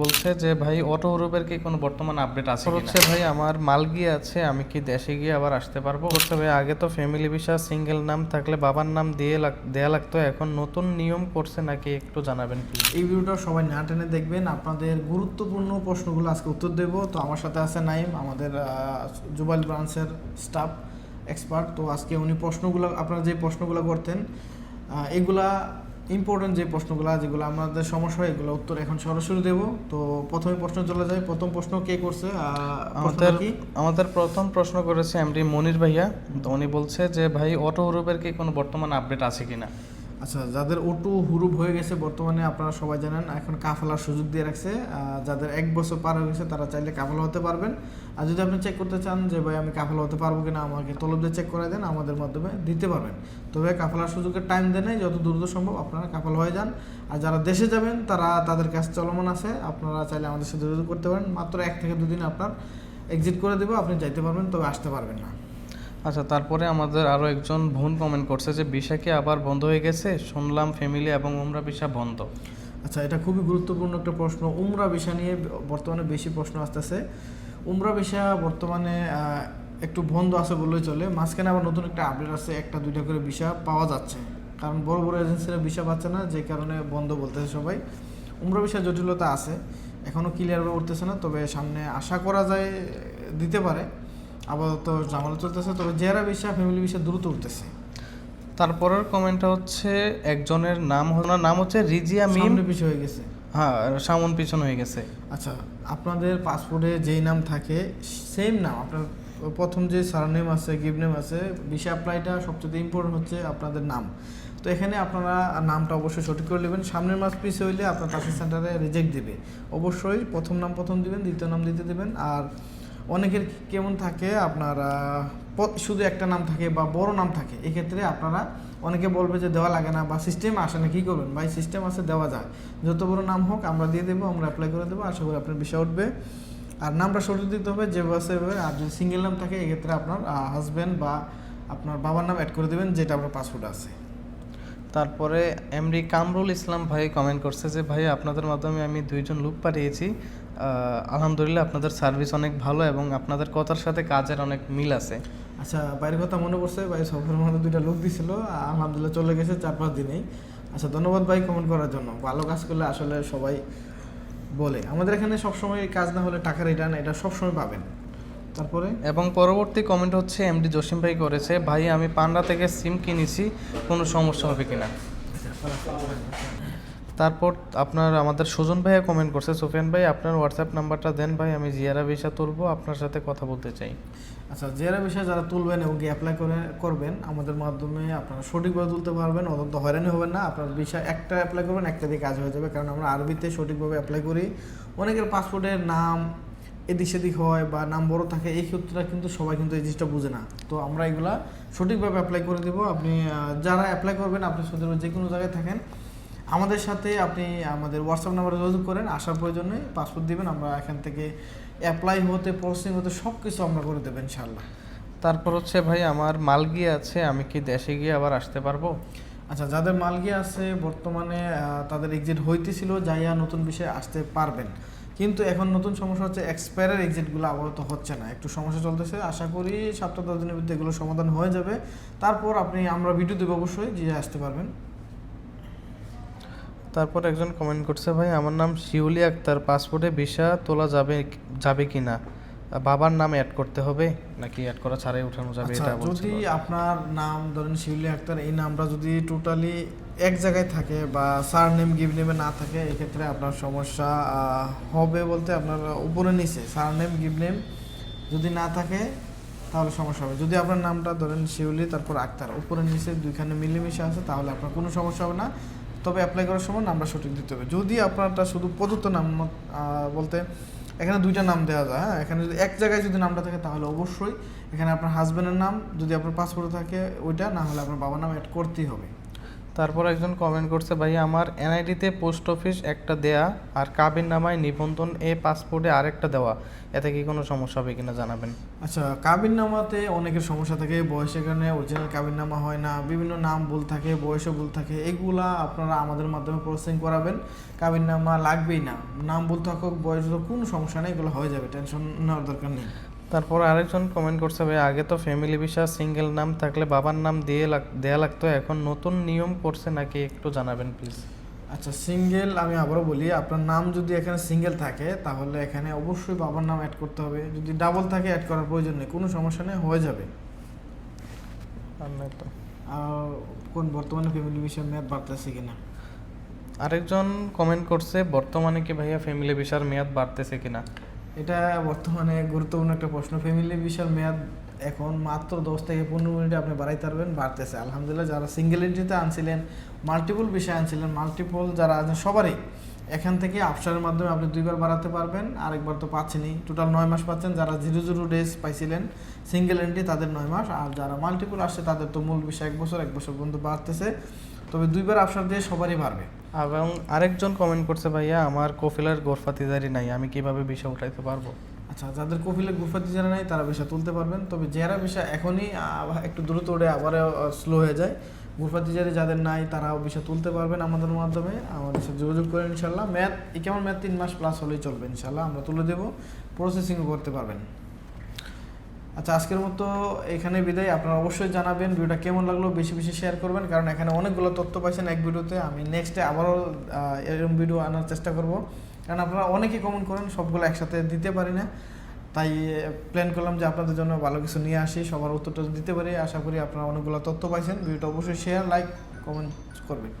বলছে যে ভাই অটো হুরুপের কি কোনো বর্তমান আপডেট আছে হচ্ছে ভাই আমার মাল গিয়ে আছে আমি কি দেশে গিয়ে আবার আসতে পারব? বলছে ভাই আগে তো ফ্যামিলি ভিসা সিঙ্গেল নাম থাকলে বাবার নাম দিয়ে লাগ- দেয়া লাগতো এখন নতুন নিয়ম করছে নাকি একটু জানাবেন প্লিজ এই ভিডিওটা সবাই না টেনে দেখবেন। আপনাদের গুরুত্বপূর্ণ প্রশ্নগুলো আজকে উত্তর দেব। তো আমার সাথে আছে নাইম আমাদের জুবাইল ব্রাঞ্চের স্টাফ এক্সপার্ট তো আজকে উনি প্রশ্নগুলো আপনারা যে প্রশ্নগুলো করতেন এগুলা ইম্পর্টেন্ট যে প্রশ্নগুলো যেগুলো আমাদের সমস্যা হয় এগুলো উত্তর এখন সরাসরি দেব। তো প্রথমে প্রশ্ন চলে যায় প্রথম প্রশ্ন কে করছে? আমাদের কি? আমাদের প্রথম প্রশ্ন করেছে এমডি মনির ভাইয়া। তো উনি বলছে যে ভাই অটো হুরুপের কি কোনো বর্তমান আপডেট আছে কিনা? আচ্ছা যাদের ওটু হুরুপ হয়ে গেছে বর্তমানে আপনারা সবাই জানেন, এখন কাফালার সুযোগ দিয়ে রাখছে। যাদের এক বছর পার হয়ে গেছে, তারা চাইলে কাফালা হতে পারবেন। আর যদি আপনি চেক করতে চান যে, ভাই, আমি কাফালা হতে পারব কিনা, আমাকে তলব দিয়ে চেক করে দেন, আমাদের মাধ্যমে দিতে পারবেন। তবে কাফালার সুযোগের টাইম দেন যত দ্রুত সম্ভব আপনারা কাফালা হয়ে যান। আর যারা দেশে যাবেন, তারা তাদের কাজ চলমান আছে। আপনারা চাইলে আমাদের সাথে যোগাযোগ করতে পারেন। মাত্র এক থেকে দুদিন আপনার এক্সিট করে দেবো, আপনি যাইতে পারবেন, তবে আসতে পারবেন না। আচ্ছা তারপরে আমাদের আরও একজন বোন কমেন্ট করছে যে ভিসা কি আবার বন্ধ হয়ে গেছে? শুনলাম ফ্যামিলি এবং উমরা ভিসা বন্ধ। আচ্ছা এটা খুবই গুরুত্বপূর্ণ একটা প্রশ্ন। উমরা বিষয় নিয়ে বর্তমানে বেশি প্রশ্ন আসতেছে। উমরা বিষয় বর্তমানে একটু বন্ধ আছে বললেই চলে। মাঝখানে আবার নতুন একটা আপডেট আছে একটা, দুইটা করে ভিসা পাওয়া যাচ্ছে। কারণ বড় বড় এজেন্সিরা ভিসা পাচ্ছে না, যে কারণে বন্ধ বলতেছে সবাই। উমরা বিষয় জটিলতা আছে এখনও ক্লিয়ারভাবে উঠতেছে না, তবে সামনে আশা করা যায়, দিতে পারে। আপাতত জামালা চলতেছে তবে জেরা ভিসা ফ্যামিলি ভিসা দ্রুত উঠতেছে। তারপরের কমেন্টটা হচ্ছে একজনের নাম হল- ওনার নাম হচ্ছে রিজিয়া মিম। সামনে পিছিয়ে হয়ে গেছে। হ্যাঁ সামন পিছন হয়ে গেছে। আচ্ছা আপনাদের পাসপোর্টে যেই নাম থাকে সেম নাম। আপনার প্রথম যে সারনেম আছে গিভ নেম আছে ভিসা অ্যাপ্লাইটা সবচেয়ে ইম্পর্টেন্ট হচ্ছে আপনাদের নাম। তো এখানে আপনারা নামটা অবশ্যই সঠিক করে নেবেন। সামনের মাস পিস হইলে আপনার টাসি সেন্টারে রিজেক্ট দেবে। অবশ্যই প্রথম নাম প্রথম দিবেন দ্বিতীয় নাম দিতে দেবেন। আর অনেকের কেমন থাকে আপনার শুধু একটা নাম থাকে বা বড় নাম থাকে, এক্ষেত্রে আপনারা অনেকে বলবে যে দেওয়া লাগে না বা সিস্টেম আসে না, কী করবেন? ভাই সিস্টেম আছে, দেওয়া যায়। যত বড় নাম হোক, আমরা দিয়ে দেবো, আমরা অ্যাপ্লাই করে দেবো, আশা করি আপনার বিষয় উঠবে। আর নামটা সঠিক দিতে হবে, যে বাসে আর যদি সিঙ্গেল নাম থাকে, এক্ষেত্রে আপনার হাজব্যান্ড বা আপনার বাবার নাম অ্যাড করে দেবেন, যেটা আপনার পাসপোর্ট আছে। তারপরে এমডি কামরুল ইসলাম ভাই কমেন্ট করছে যে, ভাই, আপনাদের মাধ্যমে আমি দুইজন লোক পাঠিয়েছি। আলহামদুলিল্লাহ আপনাদের সার্ভিস অনেক ভালো এবং আপনাদের কথার সাথে কাজের অনেক মিল আছে। আচ্ছা বাইরের কথা মনে পড়ছে ভাই সফরের মধ্যে দুইটা লোক দিছিল আলহামদুলিল্লাহ চলে গেছে চার পাঁচ দিনেই। আচ্ছা ধন্যবাদ ভাই কমেন্ট করার জন্য। ভালো কাজ করলে আসলে সবাই বলে। আমাদের এখানে সবসময় কাজ না হলে টাকা রিটার্ন এটা সবসময় পাবেন। তারপরে? এবং পরবর্তী কমেন্ট হচ্ছে এমডি জসিম ভাই করেছে ভাই আমি পান্ডা থেকে সিম কিনেছি কোনো সমস্যা হবে কিনা? তারপর আপনার আমাদের সুজন ভাইয়া কমেন্ট করছে, সুফিয়ান ভাই, আপনার হোয়াটসঅ্যাপ নাম্বারটা দেন ভাই, আমি জিয়ারা ভিসা তুলবো, আপনার সাথে কথা বলতে চাই। আচ্ছা জিয়ারা বিষয়ে যারা তুলবেন এবং অ্যাপ্লাই করে, করবেন, আমাদের মাধ্যমে আপনারা সঠিকভাবে তুলতে পারবেন, অত্যন্ত হয়রানি হবেন না, আপনার বিষয় একটা অ্যাপ্লাই করবেন, একটা দিয়ে কাজ হয়ে যাবে, কারণ আমরা আরবিতে সঠিকভাবে অ্যাপ্লাই করি। অনেকের পাসপোর্টের নাম এদিক সেদিক হয় বা নাম বড় থাকে, এই ক্ষেত্রে কিন্তু সবাই কিন্তু এই জিনিসটা বুঝে না। তো আমরা এগুলা সঠিকভাবে অ্যাপ্লাই করে দেবো। আপনি যারা অ্যাপ্লাই করবেন আপনি সৌদি যে কোনো জায়গায় থাকেন আমাদের সাথে আপনি আমাদের হোয়াটসঅ্যাপ নাম্বারে যোগাযোগ করেন আসার প্রয়োজনে পাসপোর্ট দিবেন আমরা এখান থেকে অ্যাপ্লাই হতে প্রসেসিং হতে সব কিছু আমরা করে দেবেন ইনশাল্লাহ তারপর হচ্ছে ভাই আমার মাল গিয়ে আছে আমি কি দেশে গিয়ে আবার আসতে পারব? আচ্ছা যাদের মালগি আছে বর্তমানে তাদের এক্সিট হইতেছিল যাইয়া নতুন বিষয়ে আসতে পারবেন। কিন্তু এখন নতুন সমস্যা হচ্ছে এক্সপায়ারের এক্সিটগুলো আপাতত হচ্ছে না। একটু সমস্যা চলতেছে আশা করি সপ্তাহ দশ দিনের ভিতরে এগুলো সমাধান হয়ে যাবে। তারপর আপনি আমরা ভিডিও দেবো অবশ্যই যে আসতে পারবেন। তারপর একজন কমেন্ট করছে ভাই আমার নাম শিউলি আক্তার পাসপোর্টে ভিসা তোলা যাবে যাবে কি না বাবার নাম অ্যাড করতে হবে? নাকি অ্যাড করা ছাড়াই উঠানো যাবে? আচ্ছা এটা যদি আপনার নাম ধরেন শিউলি আক্তার এই নামটা যদি টোটালি এক জায়গায় থাকে বা সার নেম গিভ নেমে না থাকে এক্ষেত্রে আপনার সমস্যা হবে বলতে আপনার উপরে নিচে। সার নেম গিভ নেম যদি না থাকে তাহলে সমস্যা হবে। যদি আপনার নামটা ধরেন শিউলি তারপর আক্তার উপরে নিচে দুইখানে মিলেমিশে আছে তাহলে আপনার কোনো সমস্যা হবে না। তবে অ্যাপ্লাই করার সময় নামটা সঠিক দিতে হবে। যদি আপনারটা শুধু প্রদত্ত নাম বলতে এখানে দুইটা নাম দেওয়া যায় হ্যাঁ? এখানে যদি এক জায়গায় যদি নামটা থাকে তাহলে অবশ্যই এখানে আপনার হাজব্যান্ডের নাম, যদি আপনার পাসপোর্টে থাকে ওইটা, না হলে আপনার বাবার নাম অ্যাড করতেই হবে। তারপর একজন কমেন্ট করছে ভাই আমার এনআইডিতে পোস্ট অফিস একটা দেয়া আর কাবিন নামায় নিবন্ধন এ পাসপোর্টে আরেকটা দেওয়া। এতে কি কোনো সমস্যা হবে কিনা জানাবেন? আচ্ছা কাবিন নামাতে অনেকের সমস্যা থাকে, বয়সের কারণে অরিজিনাল কাবিন নামা হয় না, বিভিন্ন নাম ভুল থাকে, বয়সও ভুল থাকে, এগুলা আপনারা আমাদের মাধ্যমে প্রসেসিং করাবেন। কাবিন নামা লাগবেই না, নাম ভুল থাকুক, বয়স কোনো সমস্যা নেই, এগুলো হয়ে যাবে টেনশন নেওয়ার দরকার নেই। তারপর আরেকজন কমেন্ট করছে ভাই আগে তো ফ্যামিলি ভিসা সিঙ্গেল নাম থাকলে বাবার নাম দিয়ে লাগ- দেয়া লাগতো এখন নতুন নিয়ম করছে নাকি একটু জানাবেন প্লিজ আচ্ছা সিঙ্গেল আমি আবারও বলি আপনার নাম যদি এখানে সিঙ্গেল থাকে তাহলে এখানে অবশ্যই বাবার নাম অ্যাড করতে হবে। যদি ডাবল থাকে অ্যাড করার প্রয়োজন নেই কোনো সমস্যা নেই হয়ে যাবে। কোন বর্তমানে ফ্যামিলি ভিসার মেয়াদ বাড়তেছে কিনা? আরেকজন কমেন্ট করছে বর্তমানে কি ভাইয়া ফ্যামিলি ভিসার মেয়াদ বাড়তেছে কিনা? এটা বর্তমানে গুরুত্বপূর্ণ একটা প্রশ্ন। ফ্যামিলি ভিসার মেয়াদ এখন মাত্র দশ থেকে পনেরো মিনিটে আপনি বাড়াইতে পারবেন, বাড়তেছে। আলহামদুলিল্লাহ, যারা সিঙ্গেল এন্ট্রিতে আনছিলেন মাল্টিপল বিষয় আনছিলেন মাল্টিপল যারা আছেন, সবারই এখান থেকে আপসারের মাধ্যমে আপনি দুইবার বাড়াতে পারবেন, আরেকবার তো পাচ্ছেনই। টোটাল নয় মাস পাচ্ছেন। যারা জিরো জিরো ডেজ পাইছিলেন সিঙ্গেল এন্ট্রি তাদের নয় মাস। আর যারা মাল্টিপল আসছে, তাদের তো মূল বিষয় এক বছর এক বছর পর্যন্ত বাড়তেছে। তবে দুইবার আপসার দিয়ে সবারই বাড়বে এবং আরেকজন কমেন্ট করছে ভাইয়া আমার কফিলের গোরফাতিদারি নাই আমি কীভাবে ভিসা উঠাইতে পারব? আচ্ছা যাদের কপিলে গুফাতি যারা নাই তারা বিষয় তুলতে পারবেন। তবে যারা বিষয় এখনই একটু দ্রুত ওঠে আবার স্লো হয়ে যায়। গুফাতি যারা যাদের নাই তারাও বিষয় তুলতে পারবেন আমাদের মাধ্যমে। আমাদের সাথে যোগাযোগ করেন ইনশাল্লাহ ম্যাথ কেমন ম্যাথ তিন মাস প্লাস হলেই চলবে ইনশাল্লাহ আমরা তুলে দেবো প্রসেসিংও করতে পারবেন। আচ্ছা আজকের মতো এখানে বিদায়। আপনারা অবশ্যই জানাবেন ভিডিওটা কেমন লাগল, বেশি বেশি শেয়ার করবেন, কারণ এখানে অনেকগুলো তথ্য পাইছেন এক ভিডিওতে। আমি নেক্সটে আবারও এরকম ভিডিও আনার চেষ্টা করব। কারণ আপনারা অনেকেই কমেন্ট করেন, সবগুলো একসাথে দিতে পারি না। তাই প্ল্যান করলাম যে আপনাদের জন্য ভালো কিছু নিয়ে আসি, সবার উত্তরটা দিতে পারি। আশা করি আপনারা অনেকগুলো তথ্য পাইছেন। ভিডিওটা অবশ্যই শেয়ার লাইক কমেন্ট করবেন।